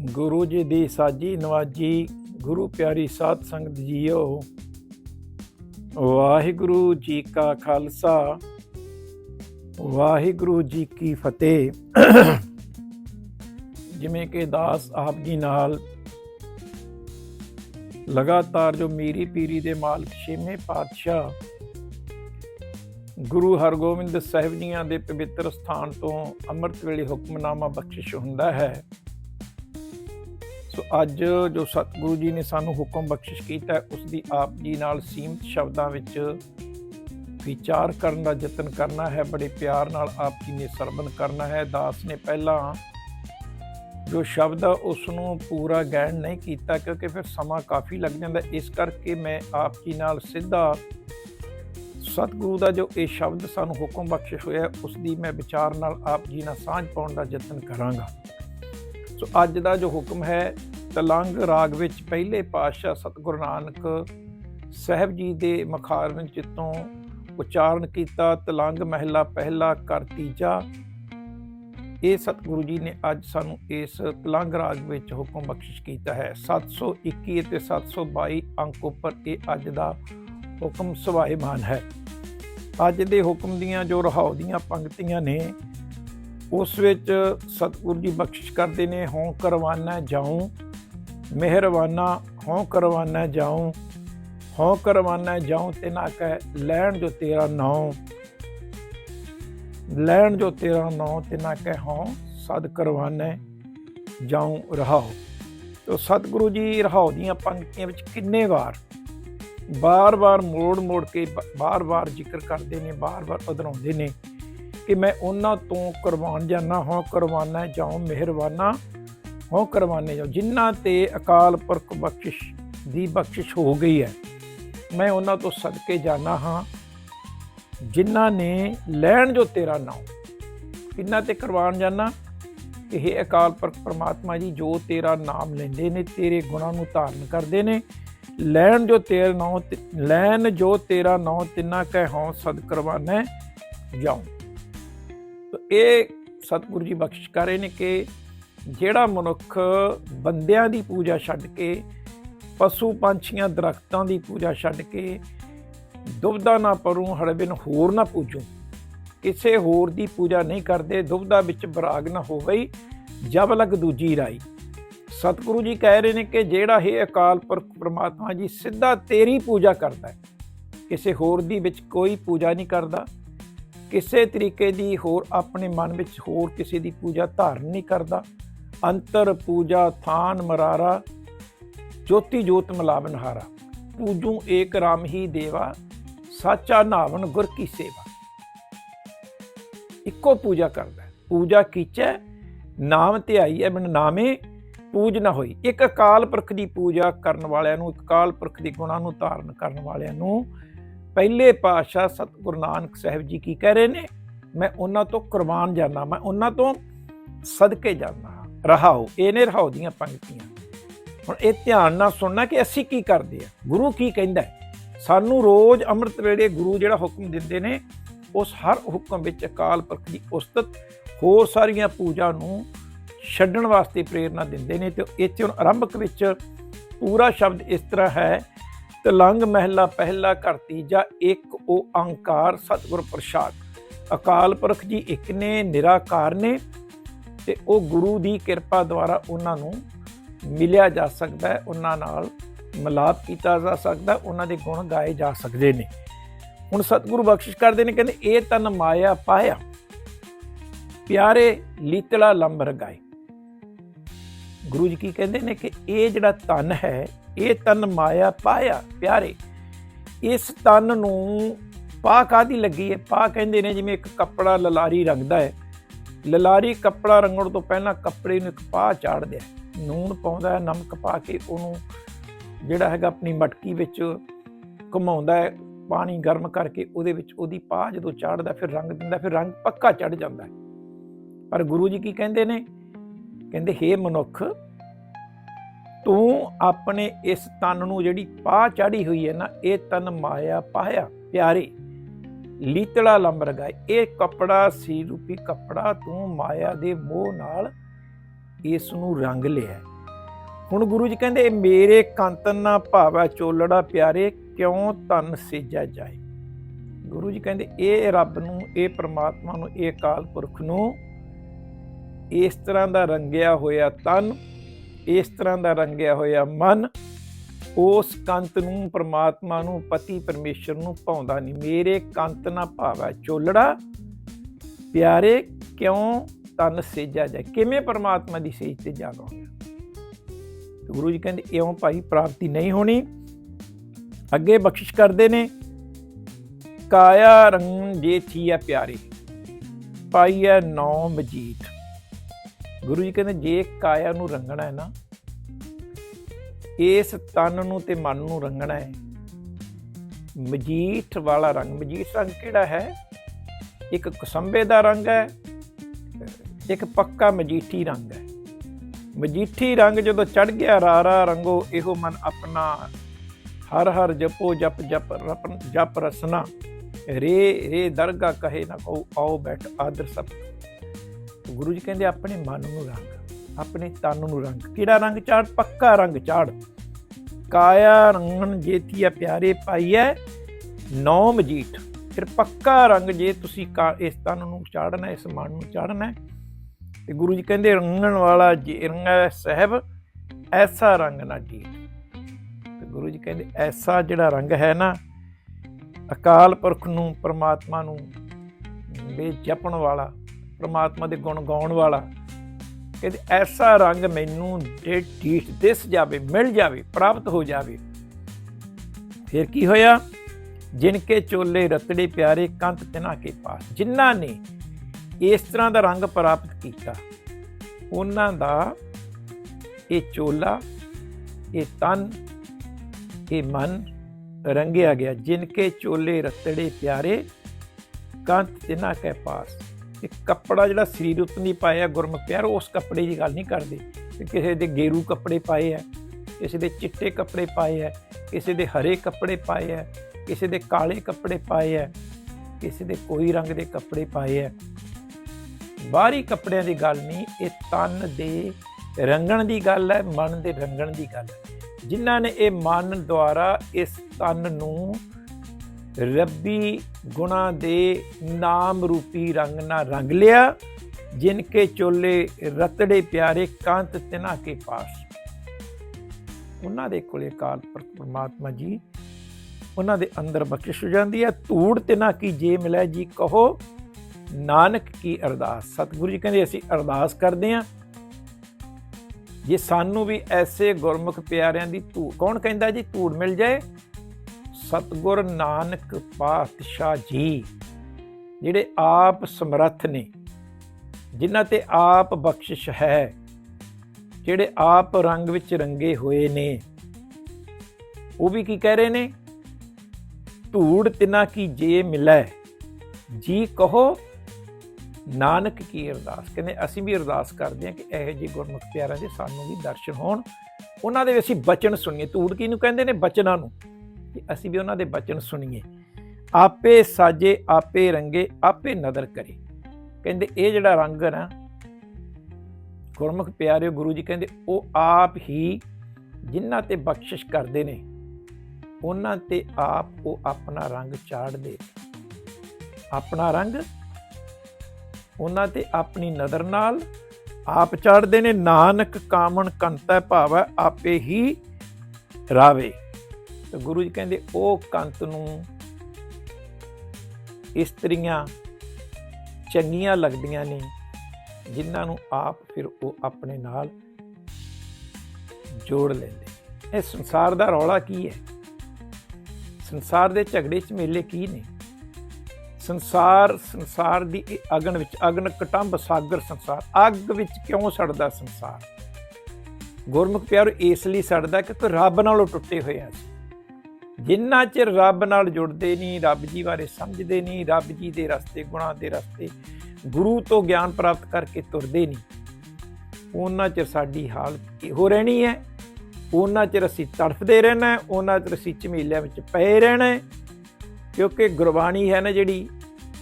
ਗੁਰੂ ਜੀ ਦੀ ਸਾਜੀ ਨਵਾਜੀ, ਗੁਰੂ ਪਿਆਰੀ ਸਾਧ ਸੰਗਤ ਜੀਓ। ਵਾਹਿਗੁਰੂ ਜੀ ਕਾ ਖਾਲਸਾ, ਵਾਹਿਗੁਰੂ ਜੀ ਕੀ ਫਤਿਹ। ਜਿਵੇਂ ਕਿ ਦਾਸ ਆਪ ਜੀ ਨਾਲ ਲਗਾਤਾਰ ਜੋ ਮੀਰੀ ਪੀਰੀ ਦੇ ਮਾਲਕ ਛੇਵੇਂ ਪਾਤਸ਼ਾਹ ਗੁਰੂ ਹਰਗੋਬਿੰਦ ਸਾਹਿਬ ਜੀਆਂ ਦੇ ਪਵਿੱਤਰ ਸਥਾਨ ਤੋਂ ਅੰਮ੍ਰਿਤ ਵੇਲੇ ਹੁਕਮਨਾਮਾ ਬਖਸ਼ਿਸ਼ ਹੁੰਦਾ ਹੈ ਸੋ ਅੱਜ ਜੋ ਸਤਿਗੁਰੂ ਜੀ ਨੇ ਸਾਨੂੰ ਹੁਕਮ ਬਖਸ਼ਿਸ਼ ਕੀਤਾ ਹੈ, ਉਸ ਦੀ ਆਪ ਜੀ ਨਾਲ ਸੀਮਤ ਸ਼ਬਦਾਂ ਵਿੱਚ ਵਿਚਾਰ ਕਰਨ ਦਾ ਯਤਨ ਕਰਨਾ ਹੈ ਬੜੇ ਪਿਆਰ ਨਾਲ ਆਪ ਜੀ ਨੇ ਸਰਵਨ ਕਰਨਾ ਹੈ। ਦਾਸ ਨੇ ਪਹਿਲਾਂ ਜੋ ਸ਼ਬਦ ਆ ਉਸ ਨੂੰ ਪੂਰਾ ਗੈਣ ਨਹੀਂ ਕੀਤਾ ਕਿਉਂਕਿ ਫਿਰ ਸਮਾਂ ਕਾਫੀ ਲੱਗ ਜਾਂਦਾ। ਇਸ ਕਰਕੇ ਮੈਂ ਆਪ ਜੀ ਨਾਲ ਸਿੱਧਾ ਸਤਿਗੁਰੂ ਦਾ ਜੋ ਇਹ ਸ਼ਬਦ ਸਾਨੂੰ ਹੁਕਮ ਬਖਸ਼ਿਸ਼ ਹੋਇਆ ਉਸ ਦੀ ਮੈਂ ਵਿਚਾਰ ਨਾਲ ਆਪ ਜੀ ਨਾਲ ਸਾਂਝ ਪਾਉਣ ਦਾ ਯਤਨ ਕਰਾਂਗਾ। ਸੋ ਅੱਜ ਦਾ ਜੋ ਹੁਕਮ ਹੈ, ਤਲੰਗ ਰਾਗ ਵਿੱਚ ਪਹਿਲੇ ਪਾਤਸ਼ਾਹ ਸਤਿਗੁਰੂ ਨਾਨਕ ਸਾਹਿਬ ਜੀ ਦੇ ਮਖਾਰਨ ਵਿੱਚ ਉਚਾਰਨ ਕੀਤਾ, ਤਲੰਗ ਮਹਿਲਾ ਪਹਿਲਾ ਕਰ ਤੀਜਾ। ਇਹ ਸਤਿਗੁਰੂ ਜੀ ਨੇ ਅੱਜ ਸਾਨੂੰ ਇਸ ਤਲੰਗ ਰਾਗ ਵਿੱਚ ਹੁਕਮ ਬਖਸ਼ਿਸ਼ ਕੀਤਾ ਹੈ। 721 ਅਤੇ 722 ਅੰਕ ਉੱਪਰ ਇਹ ਅੱਜ ਦਾ ਹੁਕਮ ਸੁਭਾਏਮਾਨ ਹੈ। ਅੱਜ ਦੇ ਹੁਕਮ ਦੀਆਂ ਜੋ ਰਹਾਉ ਦੀਆਂ ਪੰਕਤੀਆਂ ਨੇ ਉਸ ਵਿੱਚ ਸਤਿਗੁਰੂ ਜੀ ਬਖਸ਼ਿਸ਼ ਕਰਦੇ ਨੇ ਹੋਂ ਕਰਵਾਨਾ ਜਾਉ ਮਿਹਰਵਾਨਾ ਹੋਂ ਕਰਵਾਨਾ ਜਾਉ ਹੋਂ ਕਰਵਾਨਾ ਜਾਉ ਤੇ ਨਾ ਕਹਿ, ਲੈਣ ਜੋ ਤੇਰਾ ਨਾਉ, ਲੈਣ ਜੋ ਤੇਰਾ ਨਾਉ ਤੇ ਨਾ ਕਹਿ ਹੋਂ ਸਦ ਕਰਵਾਨਾ ਜਾਉ ਰਹਾਉ। ਤੋ ਸਤਿਗੁਰੂ ਜੀ ਰਹਾਉ ਦੀਆਂ ਪੰਕਤੀਆਂ ਵਿੱਚ ਕਿੰਨੇ ਵਾਰ, ਬਾਰ-ਬਾਰ ਮੋੜ-ਮੋੜ ਕੇ, ਬਾਰ-ਬਾਰ ਜ਼ਿਕਰ ਕਰਦੇ ਨੇ, ਬਾਰ-ਬਾਰ ਉਧਰਾਉਂਦੇ ਨੇ। ਕਿ ਮੈਂ ਉਹਨਾਂ ਤੋਂ ਕੁਰਬਾਨ ਜਾਣਾ ਹਾਂ ਕੁਰਬਾਨਾ ਜਾਉ ਮਿਹਰਬਾਨਾ, ਹੋ ਕਰਵਾਨੇ ਜਾਉ ਜਿਨ੍ਹਾਂ ਤੇ ਅਕਾਲ ਪੁਰਖ ਬਖਸ਼ਿਸ਼ ਦੀ ਬਖਸ਼ਿਸ਼ ਹੋ ਗਈ ਹੈ, ਮੈਂ ਉਹਨਾਂ ਤੋਂ ਸਦਕੇ ਜਾਣਾ ਹਾਂ। ਜਿਨ੍ਹਾਂ ਨੇ ਲੈਣ ਜੋ ਤੇਰਾ ਨਾਮ, ਕਿੰਨਾ ਤੇ ਕੁਰਬਾਨ ਜਾਣਾ ਕਿ ਇਹ ਅਕਾਲ ਪੁਰਖ ਪਰਮਾਤਮਾ ਜੀ ਜੋ ਤੇਰਾ ਨਾਮ ਲੈਂਦੇ ਨੇ, ਤੇਰੇ ਗੁਣਾਂ ਨੂੰ ਧਾਰਨ ਕਰਦੇ ਨੇ। ਲੈਣ ਜੋ ਤੇਰਾ ਨਾਮ, ਲੈਣ ਜੋ ਤੇਰਾ ਨਾਮ, ਤਿੰਨਾ ਕਹਿ ਹਉ ਸਦ ਕਰਵਾਨਾ ਜਾਉ ਇਹ ਸਤਿਗੁਰੂ ਜੀ ਬਖਸ਼ ਕਰ ਰਹੇ ਨੇ ਕਿ ਜਿਹੜਾ ਮਨੁੱਖ ਬੰਦਿਆਂ ਦੀ ਪੂਜਾ ਛੱਡ ਕੇ, ਪਸ਼ੂ ਪੰਛੀਆਂ ਦਰਖਤਾਂ ਦੀ ਪੂਜਾ ਛੱਡ ਕੇ ਦੁਬਦਾ ਨਾ ਪਰੂ ਹੜਬਿਨ ਹੋਰ ਨਾ ਪੂਜੂ। ਕਿਸੇ ਹੋਰ ਦੀ ਪੂਜਾ ਨਹੀਂ ਕਰਦੇ ਦੁਬਦਾ ਵਿੱਚ ਬਰਾਗ ਨਾ ਹੋਵੇ ਜਬ ਲਗ ਦੂਜੀ ਰਾਈ। ਸਤਿਗੁਰੂ ਜੀ ਕਹਿ ਰਹੇ ਨੇ ਕਿ ਜਿਹੜਾ ਇਹ ਅਕਾਲ ਪੁਰਖ ਪ੍ਰਮਾਤਮਾ ਜੀ ਸਿੱਧਾ ਤੇਰੀ ਪੂਜਾ ਕਰਦਾ ਹੈ। ਕਿਸੇ ਹੋਰ ਦੀ ਵਿੱਚ ਕੋਈ ਪੂਜਾ ਨਹੀਂ ਕਰਦਾ। ਕਿਸੇ ਤਰੀਕੇ ਦੀ ਹੋਰ ਆਪਣੇ ਮਨ ਵਿੱਚ ਹੋਰ ਕਿਸੇ ਦੀ ਪੂਜਾ ਧਾਰਨ ਨਹੀਂ ਕਰਦਾ। ਅੰਤਰ ਪੂਜਾ ਥਾਨ ਮਰਾਰਾ, ਜੋਤੀ ਜੋਤ ਮਲਾਵਨ ਹਾਰਾ। ਪੂਜੂ ਏਕ ਰਾਮ ਹੀ ਦੇਵਾ, ਸਾਚਾ ਨਾਵਨ ਗੁਰ ਕੀ ਸੇਵਾ। ਇੱਕੋ ਪੂਜਾ ਕਰਦਾ ਪੂਜਾ ਕੀਚੈ, ਨਾਮ ਧਿਆਈ ਹੈ, ਬਿਨ ਨਾਮੇ ਪੂਜ ਨਾ ਹੋਈ। ਇੱਕ ਅਕਾਲ ਪੁਰਖ ਦੀ ਪੂਜਾ ਕਰਨ ਵਾਲਿਆਂ ਨੂੰ, ਇੱਕ ਅਕਾਲ ਪੁਰਖ ਦੇ ਗੁਣਾਂ ਨੂੰ ਧਾਰਨ ਕਰਨ ਵਾਲਿਆਂ ਨੂੰ ਪਹਿਲੇ ਪਾਤਸ਼ਾਹ ਸਤਿਗੁਰੂ ਨਾਨਕ ਸਾਹਿਬ ਜੀ ਕੀ ਕਹਿ ਰਹੇ ਨੇ? ਮੈਂ ਉਹਨਾਂ ਤੋਂ ਕੁਰਬਾਨ ਜਾਣਾ ਮੈਂ ਉਹਨਾਂ ਤੋਂ ਸਦਕੇ ਜਾਣਾ ਰਹਾਓ, ਇਹ ਨੇ ਰਹਾਓ ਦੀਆਂ ਪੰਕਤੀਆਂ ਹੁਣ ਇਹ ਧਿਆਨ ਨਾਲ ਸੁਣਨਾ ਕਿ ਅਸੀਂ ਕੀ ਕਰਦੇ ਆ ਗੁਰੂ ਕੀ ਕਹਿੰਦਾ ਸਾਨੂੰ ਰੋਜ਼ ਅੰਮ੍ਰਿਤ ਵੇਲੇ ਗੁਰੂ ਜਿਹੜਾ ਹੁਕਮ ਦਿੰਦੇ ਨੇ, ਉਸ ਹਰ ਹੁਕਮ ਵਿੱਚ ਅਕਾਲ ਪੁਰਖ ਦੀ ਉਸਤਤ ਹੋਰ ਸਾਰੀਆਂ ਪੂਜਾ ਨੂੰ ਛੱਡਣ ਵਾਸਤੇ ਪ੍ਰੇਰਣਾ ਦਿੰਦੇ ਨੇ ਤੇ ਇੱਥੇ ਹੁਣ ਆਰੰਭਕ ਵਿੱਚ ਪੂਰਾ ਸ਼ਬਦ ਇਸ ਤਰ੍ਹਾਂ ਹੈ ਤਲੰਗ ਮਹਿਲਾ ਪਹਿਲਾ ਘਰ ਜਾਂ ਇੱਕ ਉਹ ਅੰਕਾਰ ਸਤਿਗੁਰ ਪ੍ਰਸਾਦ। ਅਕਾਲ ਪੁਰਖ ਜੀ ਇੱਕ ਨੇ, ਨਿਰਾਕਾਰ ਨੇ ਤੇ ਉਹ ਗੁਰੂ ਦੀ ਕਿਰਪਾ ਦੁਆਰਾ ਉਹਨਾਂ ਨੂੰ ਮਿਲਿਆ ਜਾ ਸਕਦਾ ਹੈ, ਉਹਨਾਂ ਨਾਲ ਮਿਲਾਪ ਕੀਤਾ ਜਾ ਸਕਦਾ ਉਹਨਾਂ ਦੇ ਗੁਣ ਗਾਏ ਜਾ ਸਕਦੇ ਨੇ। ਹੁਣ ਸਤਿਗੁਰੂ ਬਖਸ਼ਿਸ਼ ਕਰਦੇ ਨੇ, ਕਹਿੰਦੇ, ਇਹ ਤਨ ਮਾਇਆ ਪਾਇਆ। ਪਿਆਰੇ ਲੀਤਲਾ ਲੰਬਰ ਗਾਏ। ਗੁਰੂ ਜੀ ਕੀ ਕਹਿੰਦੇ ਨੇ ਕਿ ਇਹ ਜਿਹੜਾ ਤਨ ਹੈ ਇਹ ਤਨ ਮਾਇਆ ਪਾਇਆ, ਪਿਆਰੇ। ਇਸ ਤਨ ਨੂੰ ਪਾ ਕਾਦੀ ਲੱਗੀ ਹੈ ਪਾ ਕਹਿੰਦੇ ਨੇ ਜਿਵੇਂ ਇੱਕ ਕੱਪੜਾ ਲਲਾਰੀ ਰੰਗਦਾ ਹੈ ਲਲਾਰੀ ਕੱਪੜਾ ਰੰਗਣ ਤੋਂ ਪਹਿਲਾਂ ਕੱਪੜੇ ਨੂੰ ਇੱਕ ਪਾਹ ਚਾੜਦੇ ਨੂਣ ਪਾਉਂਦਾ ਹੈ, ਨਮਕ ਪਾ ਕੇ ਉਹਨੂੰ ਜਿਹੜਾ ਹੈਗਾ ਆਪਣੀ ਮਟਕੀ ਵਿੱਚ ਘੁਮਾਉਂਦਾ ਹੈ, ਪਾਣੀ ਗਰਮ ਕਰਕੇ ਉਹਦੇ ਵਿੱਚ ਉਹਦੀ ਪਾਹ ਜਦੋਂ ਚਾੜਦਾ ਫਿਰ ਰੰਗ ਦਿੰਦਾ, ਫਿਰ ਰੰਗ ਪੱਕਾ ਚੜ ਜਾਂਦਾ ਪਰ ਗੁਰੂ ਜੀ ਕੀ ਕਹਿੰਦੇ ਨੇ? ਕਹਿੰਦੇ, ਹੇ ਮਨੁੱਖ ਤੂੰ ਆਪਣੇ ਇਸ ਤਨ ਨੂੰ ਜਿਹੜੀ ਪਾ ਚਾੜੀ ਹੋਈ ਹੈ ਨਾ, ਇਹ ਤਨ ਮਾਇਆ ਪਾਇਆ, ਪਿਆਰੇ। ਲੀਤੜਾ ਲੰਬਰ ਗਾਏ ਇਹ ਕਪੜਾ ਸੀ ਰੂਪੀ ਕਪੜਾ ਤੂੰ ਮਾਇਆ ਦੇ ਮੋਹ ਨਾਲ ਇਸ ਨੂੰ ਰੰਗ ਲਿਆ। ਹੁਣ ਗੁਰੂ ਜੀ ਕਹਿੰਦੇ, ਮੇਰੇ ਕੰਤਨ ਨਾ ਭਾਵੈ ਚੋਲੜਾ ਪਿਆਰੇ, ਕਿਉਂ ਤਨ ਸੇਜਾ ਜਾਏ? ਗੁਰੂ ਜੀ ਕਹਿੰਦੇ, ਇਹ ਰੱਬ ਨੂੰ, ਇਹ ਪ੍ਰਮਾਤਮਾ ਨੂੰ, ਇਹ ਅਕਾਲ ਪੁਰਖ ਨੂੰ ਇਸ ਤਰ੍ਹਾਂ ਦਾ ਰੰਗਿਆ ਹੋਇਆ ਤਨ ਇਸ ਤਰ੍ਹਾਂ ਦਾ ਰੰਗਿਆ ਹੋਇਆ ਮਨ ਉਸ ਕੰਤ ਨੂੰ, ਪ੍ਰਮਾਤਮਾ ਨੂੰ, ਪਤੀ ਪਰਮੇਸ਼ਰ ਨੂੰ ਭਾਉਂਦਾ ਨਹੀਂ। ਮੇਰੇ ਕੰਤ ਨਾ ਭਾਵੈ ਚੋਲੜਾ। ਪਿਆਰੇ, ਕਿਉਂ ਤਨ ਸੇਜਾ ਜਾਏ? ਕਿਵੇਂ ਪ੍ਰਮਾਤਮਾ ਦੀ ਸੇਜ ਤੇ ਜਾਗੋਗੇ ਤੇ ਗੁਰੂ ਜੀ ਕਹਿੰਦੇ, ਇਉਂ ਭਾਈ ਪ੍ਰਾਪਤੀ ਨਹੀਂ ਹੋਣੀ। ਅੱਗੇ ਬਖਸ਼ਿਸ਼ ਕਰਦੇ ਨੇ। ਕਾਇਆ ਰੰਗ ਜੇ ਥੀਆ ਪਿਆਰੇ। ਪਾਈਐ ਨੌ ਮਜੀਤ ਗੁਰੂ ਜੀ ਕਹਿੰਦੇ, ਜੇ ਕਾਇਆ ਨੂੰ ਰੰਗਣਾ ਹੈ ਨਾ, ਇਸ ਤਨ ਨੂੰ ਤੇ ਮਨ ਨੂੰ ਰੰਗਣਾ ਹੈ। ਮਜੀਠ ਵਾਲਾ ਰੰਗ, ਮਜੀਠ ਰੰਗ ਕਿਹੜਾ ਹੈ? ਇੱਕ ਕਸੰਬੇ ਦਾ ਰੰਗ ਹੈ, ਇੱਕ ਪੱਕਾ ਮਜੀਠੀ ਰੰਗ ਹੈ। ਮਜੀਠੀ ਰੰਗ ਜਦੋਂ ਚੜ ਗਿਆ, ਰਾਰਾ ਰੰਗੋ, ਇਹੋ ਮਨ ਆਪਣਾ। ਹਰ ਹਰ ਜਪੋ, ਜਪ ਜਪ ਰਪਨ, ਜਪ ਰਸਨਾ। ਰੇ ਰੇ ਦਰਗਾ ਕਹੇ ਨਾ ਕੋ ਆਓ ਬੈਠ ਆਦਰ ਸਭ। ਗੁਰੂ ਜੀ ਕਹਿੰਦੇ ਆਪਣੇ ਮਨ ਨੂੰ ਰੰਗ, ਆਪਣੇ ਤਨ ਨੂੰ ਰੰਗ। ਕਿਹੜਾ ਰੰਗ ਚਾੜ? ਪੱਕਾ ਰੰਗ ਚਾੜ। ਕਾਇਆ ਰੰਗਨ ਜੇਤੀਆ ਪਿਆਰੇ ਪਾਈਐ ਨੌ ਮਜੀਠ ਫਿਰ ਪੱਕਾ ਰੰਗ ਜੇ ਤੁਸੀਂ ਕਾ- ਇਸ ਤਨ ਨੂੰ ਚਾੜਨਾ, ਇਸ ਮਨ ਨੂੰ ਚਾੜਨਾ। ਤੇ ਗੁਰੂ ਜੀ ਕਹਿੰਦੇ ਰੰਗਣ ਵਾਲਾ ਜੇ ਰੰਗਾ ਸਹਿਬ, ਐਸਾ ਰੰਗ ਨਾ ਜੀ ਤੇ ਗੁਰੂ ਜੀ ਕਹਿੰਦੇ ਐਸਾ ਜਿਹੜਾ ਰੰਗ ਹੈ ਨਾ, ਅਕਾਲ ਪੁਰਖ ਨੂੰ, ਪਰਮਾਤਮਾ ਨੂੰ ਬੇਜਪਣ ਵਾਲਾ ਪ੍ਰਮਾਤਮਾ ਦੇ ਗੁਣ ਗਾਉਣ ਵਾਲਾ ਕਹਿੰਦੇ ਐਸਾ ਰੰਗ ਮੈਨੂੰ ਦੇ ਢੀਠ ਦਿਸ ਜਾਵੇ, ਮਿਲ ਜਾਵੇ, ਪ੍ਰਾਪਤ ਹੋ ਜਾਵੇ। ਫਿਰ ਕੀ ਹੋਇਆ? ਜਿਨ ਕੇ ਚੋਲੇ ਰਤੜੇ ਪਿਆਰੇ ਕੰਤ ਤਿਨਾ ਕੇ ਪਾਸ, ਜਿਨ੍ਹਾਂ ਨੇ ਇਸ ਤਰ੍ਹਾਂ ਦਾ ਰੰਗ ਪ੍ਰਾਪਤ ਕੀਤਾ, ਉਹਨਾਂ ਦਾ ਇਹ ਚੋਲਾ, ਇਹ ਤਨ, ਇਹ ਮਨ ਰੰਗਿਆ ਗਿਆ। ਜਿਨ ਕੇ ਚੋਲੇ ਰਤੜੇ ਪਿਆਰੇ ਕੰਤ ਤਿਨਾ ਕੇ ਪਾਸ। ਇਹ ਕੱਪੜਾ ਜਿਹੜਾ ਸਰੀਰ ਉੱਤੇ ਨਹੀਂ ਪਾਇਆ, ਗੁਰਮੁਖ ਪਿਆਰ ਉਸ ਕੱਪੜੇ ਦੀ ਗੱਲ ਨਹੀਂ ਕਰਦੇ। ਕਿ ਕਿਸੇ ਦੇ ਗੇਰੂ ਕੱਪੜੇ ਪਾਏ ਆ, ਕਿਸੇ ਦੇ ਚਿੱਟੇ ਕੱਪੜੇ ਪਾਏ ਆ, ਕਿਸੇ ਦੇ ਹਰੇ ਕੱਪੜੇ ਪਾਏ ਆ, ਕਿਸੇ ਦੇ ਕਾਲੇ ਕੱਪੜੇ ਪਾਏ ਆ, ਕਿਸੇ ਦੇ ਕੋਈ ਰੰਗ ਦੇ ਕੱਪੜੇ ਪਾਏ ਆ। ਬਾਹਰੀ ਕੱਪੜਿਆਂ ਦੀ ਗੱਲ ਨਹੀਂ, ਇਹ ਤਨ ਦੇ ਰੰਗਣ ਦੀ ਗੱਲ ਹੈ, ਮਨ ਦੇ ਰੰਗਣ ਦੀ ਗੱਲ ਹੈ। ਜਿਨ੍ਹਾਂ ਨੇ ਇਹ ਮਨ ਦੁਆਰਾ ਇਸ ਤਨ ਨੂੰ ਰੱਬੀ ਗੁਣਾ ਦੇ ਨਾਮ ਰੂਪੀ ਰੰਗ ਨਾਲ ਰੰਗ ਲਿਆ, ਜਿਨ ਕੇ ਚੋਲੇ ਰਤੜੇ ਪਿਆਰੇ ਕਾਂਤ ਤਿਨਾ ਕੇ ਪਾਸ। ਉਹਨਾਂ ਦੇ ਕੋਲੇ ਕਾਲ ਪਰਮਾਤਮਾ ਜੀ, ਉਹਨਾਂ ਦੇ ਅੰਦਰ ਬਖਸ਼ਿਸ਼ ਹੋ ਜਾਂਦੀ ਹੈ। ਧੂੜ ਤਿਨਾ ਕੀ ਜੇ ਮਿਲੇ ਜੀ ਕਹੋ, ਨਾਨਕ ਕੀ ਅਰਦਾਸ। ਸਤਿਗੁਰੂ ਜੀ ਕਹਿੰਦੇ, ਅਸੀਂ ਅਰਦਾਸ ਕਰਦੇ ਹਾਂ। ਜੇ ਸਾਨੂੰ ਵੀ ਐਸੇ ਗੁਰਮੁਖ ਪਿਆਰਿਆਂ ਦੀ ਧੂੜ ਕੌਣ ਕਹਿੰਦਾ ਜੀ, ਧੂੜ ਮਿਲ ਜਾਏ? ਸਤਿਗੁਰ ਨਾਨਕ ਪਾਤਸ਼ਾਹ ਜੀ, ਜਿਹੜੇ ਆਪ ਸਮਰੱਥ ਨੇ, ਜਿਨ੍ਹਾਂ ਤੇ ਆਪ ਬਖਸ਼ਿਸ਼ ਹੈ, ਜਿਹੜੇ ਆਪ ਰੰਗ ਵਿੱਚ ਰੰਗੇ ਹੋਏ ਨੇ। ਉਹ ਵੀ ਕੀ ਕਹਿ ਰਹੇ ਨੇ? ਧੂੜ ਤਿਨਾ ਕੀ ਜੇ ਮਿਲੈ, ਜੀ ਕਹੋ, ਨਾਨਕ ਕੀ ਅਰਦਾਸ? ਕਹਿੰਦੇ, ਅਸੀਂ ਵੀ ਅਰਦਾਸ ਕਰਦੇ ਹਾਂ ਕਿ ਇਹੋ ਜਿਹੇ ਗੁਰਮੁਖ ਪਿਆਰਿਆਂ ਦੇ ਸਾਨੂੰ ਵੀ ਦਰਸ਼ਨ ਹੋਣ। ਉਹਨਾਂ ਦੇ ਅਸੀਂ ਬਚਨ ਸੁਣੀਏ। ਧੂੜ ਕਿਹਨੂੰ ਕਹਿੰਦੇ ਨੇ? ਬਚਨਾਂ ਨੂੰ। ਕਿ ਅਸੀਂ ਵੀ ਉਹਨਾਂ ਦੇ ਬਚਨ ਸੁਣੀਏ। ਆਪੇ ਸਾਜੇ, ਆਪੇ ਰੰਗੇ, ਆਪੇ ਨਦਰ ਕਰੇ। ਕਹਿੰਦੇ, ਇਹ ਜਿਹੜਾ ਰੰਗ ਨਾ, ਗੁਰਮੁਖ ਪਿਆਰਿਓ ਗੁਰੂ ਜੀ ਕਹਿੰਦੇ, ਉਹ ਆਪ ਹੀ ਜਿਨ੍ਹਾਂ ਤੇ ਬਖਸ਼ਿਸ਼ ਕਰਦੇ ਨੇ, ਉਹਨਾਂ ਤੇ ਆਪ ਉਹ ਆਪਣਾ ਰੰਗ ਚਾੜਦੇ ਆਪਣਾ ਰੰਗ, ਉਹਨਾਂ ਤੇ ਆਪਣੀ ਨਜ਼ਰ ਨਾਲ ਆਪ ਚਾੜਦੇ ਨੇ। ਨਾਨਕ ਕਾਮਣ ਕੰਤੈ ਭਾਵੈ, ਆਪੇ ਹੀ ਰਾਵੇ। ਤੇ ਗੁਰੂ ਜੀ ਕਹਿੰਦੇ, ਉਹ ਕੰਤ ਨੂੰ ਇਸਤਰੀਆਂ ਚੰਗੀਆਂ ਲੱਗਦੀਆਂ ਨੇ, ਜਿਨ੍ਹਾਂ ਨੂੰ ਆਪ ਫਿਰ ਉਹ ਆਪਣੇ ਨਾਲ ਜੋੜ ਲੈਂਦੇ ਇਹ ਸੰਸਾਰ ਦਾ ਰੌਲਾ ਕੀ ਹੈ? ਸੰਸਾਰ ਦੇ ਝਗੜੇ ਝਮੇਲੇ ਕੀ ਨੇ? ਸੰਸਾਰ ਸੰਸਾਰ ਦੀ ਇਹ ਅਗਨ ਵਿੱਚ ਅਗਨ ਕਟੰਬ ਸਾਗਰ ਸੰਸਾਰ। ਅੱਗ ਵਿੱਚ ਕਿਉਂ ਸੜਦਾ ਸੰਸਾਰ? ਗੁਰਮੁਖ ਪਿਆਰ, ਇਸ ਲਈ ਸੜਦਾ ਕਿ ਕਿਉਂਕਿ ਰੱਬ ਨਾਲੋਂ ਟੁੱਟੇ ਹੋਏ ਆ ਜਿੰਨਾ ਚਿਰ ਰੱਬ ਨਾਲ ਜੁੜਦੇ ਨਹੀਂ ਰੱਬ ਜੀ ਬਾਰੇ ਸਮਝਦੇ ਨਹੀਂ ਰੱਬ ਜੀ ਦੇ ਰਸਤੇ ਗੁਣਾਂ ਦੇ ਰਸਤੇ ਗੁਰੂ ਤੋਂ ਗਿਆਨ ਪ੍ਰਾਪਤ ਕਰਕੇ ਤੁਰਦੇ ਨਹੀਂ। ਉਹਨਾਂ ਚਿਰ ਸਾਡੀ ਹਾਲਤ ਇਹੋ ਰਹਿਣੀ ਹੈ? ਉਹਨਾਂ ਚਿਰ ਅਸੀਂ ਤੜਫਦੇ ਰਹਿਣਾ ਹੈ, ਉਹਨਾਂ ਚਿਰ ਅਸੀਂ ਝਮੇਲਿਆਂ ਵਿੱਚ ਪਏ ਰਹਿਣਾ ਹੈ। ਕਿਉਂਕਿ ਗੁਰਬਾਣੀ ਹੈ ਨਾ ਜਿਹੜੀ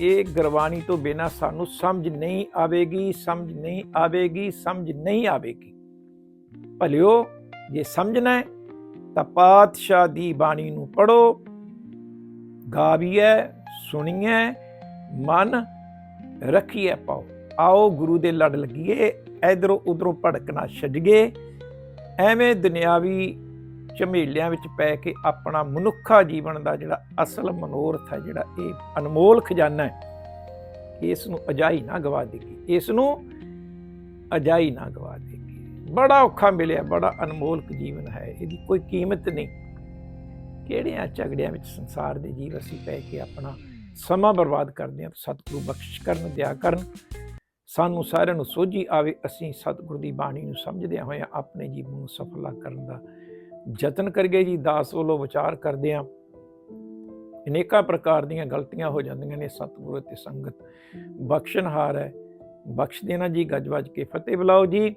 ਇਹ ਗੁਰਬਾਣੀ ਤੋਂ ਬਿਨਾ ਸਾਨੂੰ ਸਮਝ ਨਹੀਂ ਆਵੇਗੀ ਸਮਝ ਨਹੀਂ ਆਵੇਗੀ ਸਮਝ ਨਹੀਂ ਆਵੇਗੀ। ਭਲਿਓ ਜੇ ਸਮਝਣਾ ਹੈ ਤਾਂ ਪਾਤਸ਼ਾਹ ਦੀ ਬਾਣੀ ਨੂੰ ਪੜੋ ਗਾਵੀਏ ਸੁਣੀਏ ਮਨ ਰੱਖੀਏ ਪਾਓ। ਆਓ ਗੁਰੂ ਦੇ ਲੜ ਲੱਗੀਏ, ਇਧਰੋਂ ਉਧਰੋਂ ਭੜਕਣਾ ਛੱਡੀਏ, ਐਵੇਂ ਦੁਨਿਆਵੀ ਝਮੇਲਿਆਂ ਵਿੱਚ ਪੈ ਕੇ ਆਪਣਾ ਮਨੁੱਖਾ ਜੀਵਨ ਦਾ ਜਿਹੜਾ ਅਸਲ ਮਨੋਰਥ ਹੈ, ਜਿਹੜਾ ਇਹ ਅਨਮੋਲ ਖਜ਼ਾਨਾ ਹੈ, ਇਸ ਨੂੰ ਅਜਾਈ ਨਾ ਗਵਾ ਦੇਗੀ ਇਸ ਨੂੰ ਅਜਾਈ ਨਾ ਗਵਾ ਬੜਾ ਔਖਾ ਮਿਲਿਆ, ਬੜਾ ਅਨਮੋਲਕ ਜੀਵਨ ਹੈ, ਇਹਦੀ ਕੋਈ ਕੀਮਤ ਨਹੀਂ। ਕਿਹੜਿਆਂ ਝਗੜਿਆਂ ਵਿੱਚ ਸੰਸਾਰ ਦੇ ਜੀਵ ਅਸੀਂ ਪੈ ਕੇ ਆਪਣਾ ਸਮਾਂ ਬਰਬਾਦ ਕਰਦੇ ਹਾਂ, ਸਤਿਗੁਰੂ ਬਖਸ਼ ਕਰਨ ਦਿਆ ਕਰਨ। ਸਾਨੂੰ ਸਾਰਿਆਂ ਨੂੰ ਸੋਝੀ ਆਵੇ, ਅਸੀਂ ਸਤਿਗੁਰੂ ਦੀ ਬਾਣੀ ਨੂੰ ਸਮਝਦਿਆਂ ਹੋਇਆਂ ਆਪਣੇ ਜੀਵਨ ਨੂੰ ਸਫਲਾ ਕਰਨ ਦਾ ਯਤਨ ਕਰੀਏ ਜੀ। ਦਾਸ ਵੱਲੋਂ ਵਿਚਾਰ ਕਰਦੇ ਹਾਂ। ਅਨੇਕਾਂ ਪ੍ਰਕਾਰ ਦੀਆਂ ਗਲਤੀਆਂ ਹੋ ਜਾਂਦੀਆਂ ਨੇ, ਸਤਿਗੁਰੂ ਤੇ ਸੰਗਤ ਬਖਸ਼ਣਹਾਰ ਹੈ। ਬਖਸ਼ ਦੇਣਾ ਜੀ ਗੱਜ ਵੱਜ ਕੇ ਫਤਿਹ ਬੁਲਾਓ ਜੀ।